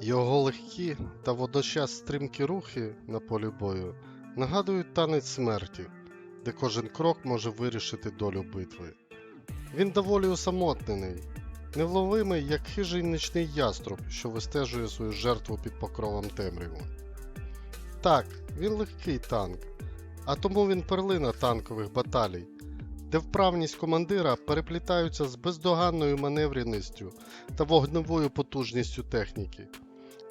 Його легкі та водночас стрімкі рухи на полі бою нагадують танець смерті, де кожен крок може вирішити долю битви. Він доволі усамотнений, невловимий, як хижий нічний яструб, що вистежує свою жертву під покровом темряви. Так, він легкий танк, а тому він перлина танкових баталій, де вправність командира переплітаються з бездоганною маневреністю та вогневою потужністю техніки,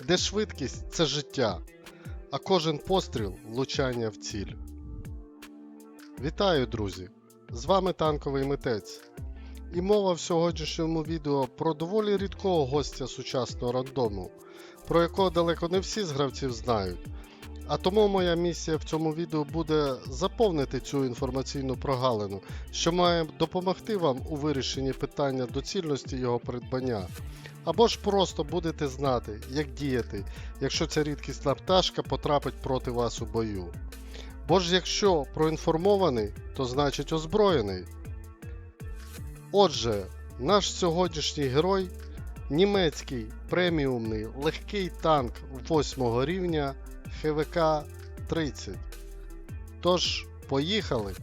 де швидкість це життя, а кожен постріл влучання в ціль. Вітаю, друзі! З вами танковий митець. І мова в сьогоднішньому відео про доволі рідкого гостя сучасного рандому, про якого далеко не всі з гравців знають. А тому моя місія в цьому відео буде заповнити цю інформаційну прогалину, що має допомогти вам у вирішенні питання доцільності його придбання. Або ж просто будете знати, як діяти, якщо ця рідкісна пташка потрапить проти вас у бою. Бо ж якщо проінформований, то значить озброєний. Отже, наш сьогоднішній герой німецький преміумний легкий танк 8 рівня ХВК 30. Тож, поїхали!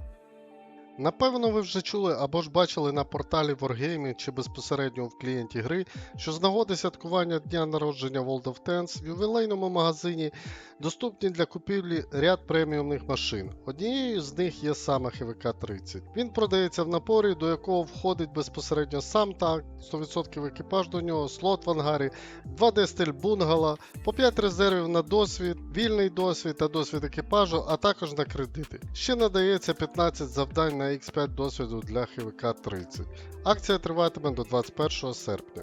Напевно, ви вже чули або ж бачили на порталі Wargaming чи безпосередньо в клієнті гри, що з нагоди святкування дня народження World of Tanks в ювілейному магазині доступні для купівлі ряд преміумних машин. Однією з них є саме ХВК-30. Він продається в напорі, до якого входить безпосередньо сам танк, 100% екіпаж до нього, слот в ангарі, 2D стиль бунгало, по 5 резервів на досвід, вільний досвід та досвід екіпажу, а також на кредити. Ще надається 15 завдань на X5 досвіду для ХВК-30. Акція триватиме до 21 серпня.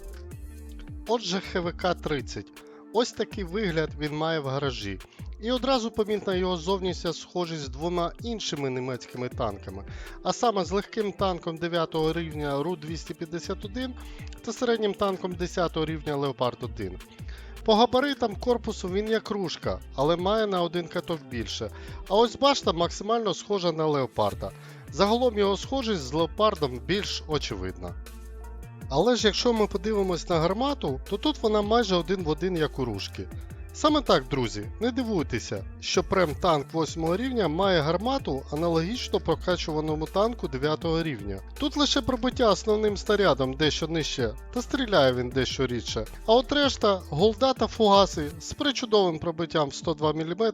Отже, ХВК-30. Ось такий вигляд він має в гаражі. І одразу помітна його зовнішня схожість з двома іншими німецькими танками, а саме з легким танком 9 рівня Ру-251 та середнім танком 10 рівня Леопард 1. По габаритам корпусу він як кружка, але має на один каток більше. А ось башта максимально схожа на леопарда. Загалом його схожість з леопардом більш очевидна. Але ж якщо ми подивимось на гармату, то тут вона майже один в один як у ружки. Саме так, друзі, не дивуйтеся, що прем танк 8 рівня має гармату аналогічно прокачуваному танку 9 рівня. Тут лише пробиття основним снарядом дещо нижче, та стріляє він дещо рідше. А от решта, голда та фугаси з причудовим пробиттям в 102 мм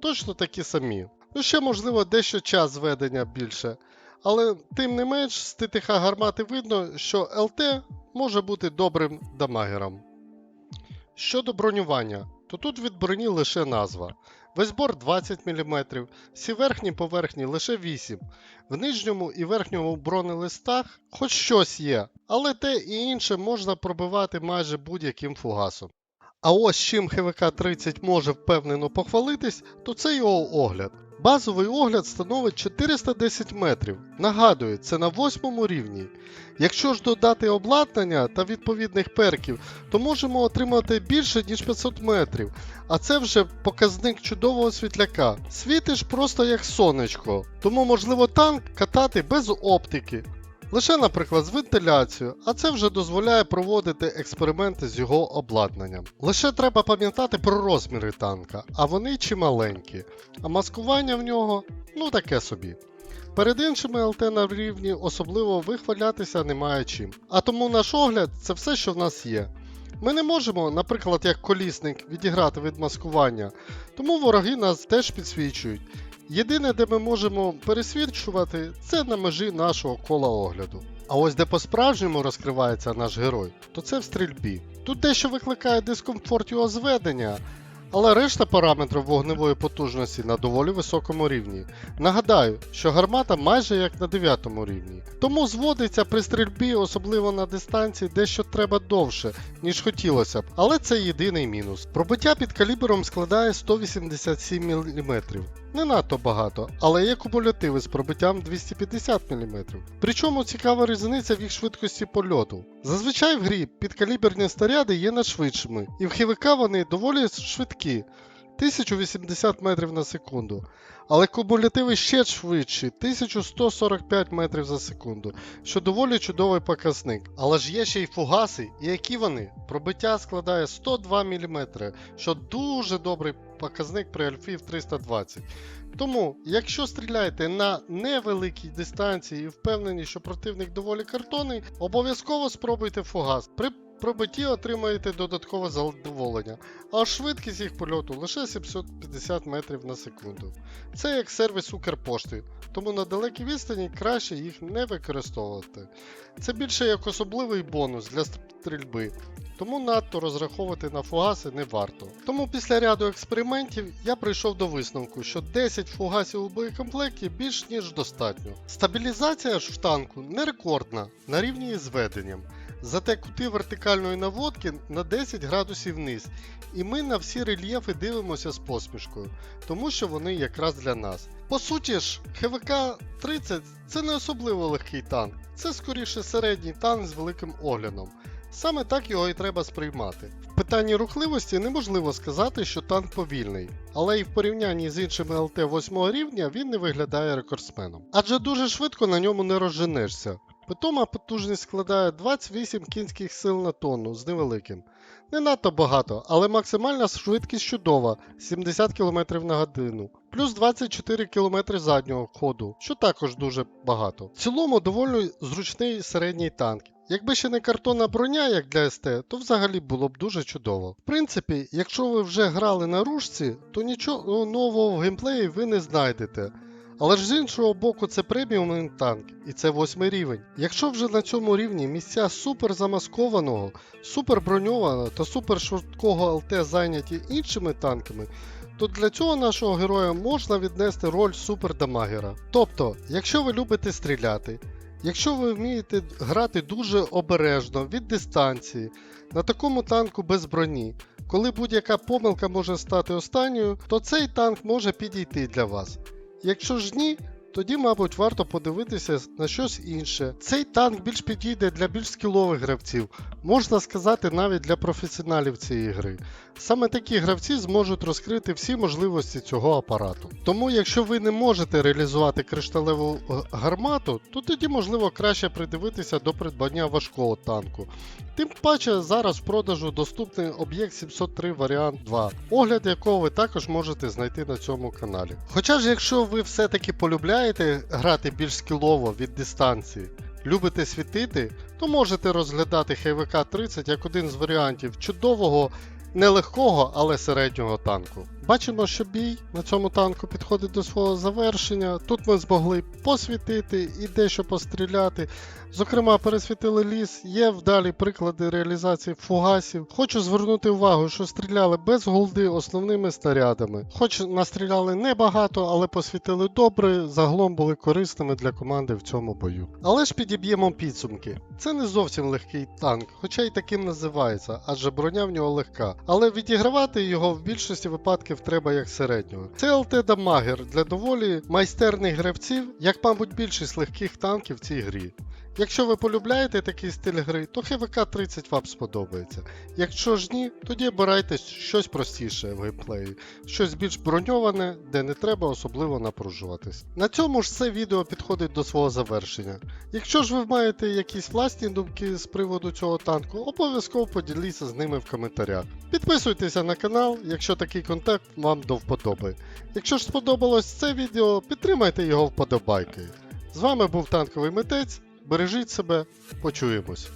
точно такі самі. Ну ще можливо дещо час зведення більше. Але тим не менш з ТТХ гармати видно, що ЛТ може бути добрим дамагером. Щодо бронювання, то тут від броні лише назва. Весь борт 20 мм, всі верхні поверхні лише 8 В нижньому і верхньому бронелистах хоч щось є, але те і інше можна пробивати майже будь-яким фугасом. А ось чим ХВК-30 може впевнено похвалитись, то це його огляд. Базовий огляд становить 410 метрів. Нагадую, це на 8 рівні. Якщо ж додати обладнання та відповідних перків, то можемо отримати більше ніж 500 метрів, а це вже показник чудового світляка. Світиш просто як сонечко, тому можливо танк катати без оптики. Лише, наприклад, з вентиляцією, а це вже дозволяє проводити експерименти з його обладнанням. Лише треба пам'ятати про розміри танка, а вони чималенькі, а маскування в нього ну таке собі. Перед іншими ЛТ на рівні особливо вихвалятися немає чим. А тому наш огляд це все, що в нас є. Ми не можемо, наприклад, як колісник відіграти від маскування, тому вороги нас теж підсвічують. Єдине, де ми можемо пересвідчувати, це на межі нашого кола огляду. А ось де по-справжньому розкривається наш герой, то це в стрільбі. Тут дещо викликає дискомфорт його зведення, але решта параметрів вогневої потужності на доволі високому рівні. Нагадаю, що гармата майже як на 9 рівні. Тому зводиться при стрільбі, особливо на дистанції, дещо треба довше, ніж хотілося б, але це єдиний мінус. Пробиття під калібром складає 187 мм. Не надто багато, але є кумулятиви з пробиттям 250 мм. Причому цікава різниця в їх швидкості польоту. Зазвичай в грі підкаліберні снаряди є надшвидшими, і в ХВК вони доволі швидкі. 1080 метрів на секунду. Але кумулятиви ще швидші 1145 метрів за секунду, що доволі чудовий показник. Але ж є ще й фугаси, і які вони? Пробиття складає 102 мм, що дуже добрий показник при альфі в 320. Тому, якщо стріляєте на невеликій дистанції і впевнені, що противник доволі картонний, обов'язково спробуйте фугас. При пробитті отримаєте додаткове задоволення, а швидкість їх польоту лише 750 метрів на секунду. Це як сервіс Укрпошти, тому на далекій відстані краще їх не використовувати. Це більше як особливий бонус для стрільби, тому надто розраховувати на фугаси не варто. Тому після ряду експериментів я прийшов до висновку, що 10 фугасів у боєкомплекті більш ніж достатньо. Стабілізація ж в танку не рекордна на рівні із зведенням. Зате кути вертикальної наводки на 10 градусів вниз, і ми на всі рельєфи дивимося з посмішкою, тому що вони якраз для нас. По суті ж, ХВК 30 це не особливо легкий танк, це скоріше середній танк з великим оглядом. Саме так його і треба сприймати. В питанні рухливості неможливо сказати, що танк повільний, але і в порівнянні з іншими ЛТ 8 рівня він не виглядає рекордсменом. Адже дуже швидко на ньому не розженешся. Питома потужність складає 28 кінських сил на тонну з невеликим. Не надто багато, але максимальна швидкість чудова 70 км на годину, плюс 24 км заднього ходу, що також дуже багато. В цілому доволі зручний середній танк. Якби ще не картонна броня, як для СТ, то взагалі було б дуже чудово. В принципі, якщо ви вже грали на ружці, то нічого нового в геймплеї ви не знайдете. Але ж з іншого боку, це преміумний танк, і це восьмий рівень. Якщо вже на цьому рівні місця супер замаскованого, супер броньованого та супер швидкого ЛТ зайняті іншими танками, то для цього нашого героя можна віднести роль супердамагера. Тобто, якщо ви любите стріляти, якщо ви вмієте грати дуже обережно від дистанції, на такому танку без броні, коли будь-яка помилка може стати останньою, то цей танк може підійти для вас. Якщо ж ні, тоді, мабуть, варто подивитися на щось інше. Цей танк більш підійде для більш скілових гравців, можна сказати, навіть для професіоналів цієї гри. Саме такі гравці зможуть розкрити всі можливості цього апарату. Тому, якщо ви не можете реалізувати кришталеву е, гармату, то тоді можливо краще придивитися до придбання важкого танку. Тим паче зараз в продажу доступний об'єкт 703 варіант 2, огляд якого ви також можете знайти на цьому каналі. Хоча ж, якщо ви все-таки полюбляєте грати більш скілово від дистанції, любите світити, то можете розглядати ХВК 30 як один з варіантів чудового, нелегкого, але середнього танку. Бачимо, що бій на цьому танку підходить до свого завершення. Тут ми змогли посвітити і дещо постріляти. Зокрема, пересвітили ліс, є вдалі приклади реалізації фугасів. Хочу звернути увагу, що стріляли без голди основними снарядами. Хоч настріляли небагато, але посвітили добре, загалом були корисними для команди в цьому бою. Але ж підіб'ємо підсумки. Це не зовсім легкий танк, хоча й таким називається, адже броня в нього легка. Але відігравати його в більшості випадків треба як середнього. Це ЛТ Дамагер для доволі майстерних гравців, як, мабуть, більшість легких танків в цій грі. Якщо ви полюбляєте такий стиль гри, то ХВК 30 вам сподобається. Якщо ж ні, тоді обирайте щось простіше в геймплеї, щось більш броньоване, де не треба особливо напружуватись. На цьому ж це відео підходить до свого завершення. Якщо ж ви маєте якісь власні думки з приводу цього танку, обов'язково поділіться з ними в коментарях. Підписуйтеся на канал, якщо такий контент вам до вподоби. Якщо ж сподобалось це відео, підтримайте його вподобайкою. З вами був танковий митець. Бережіть себе, почуємось.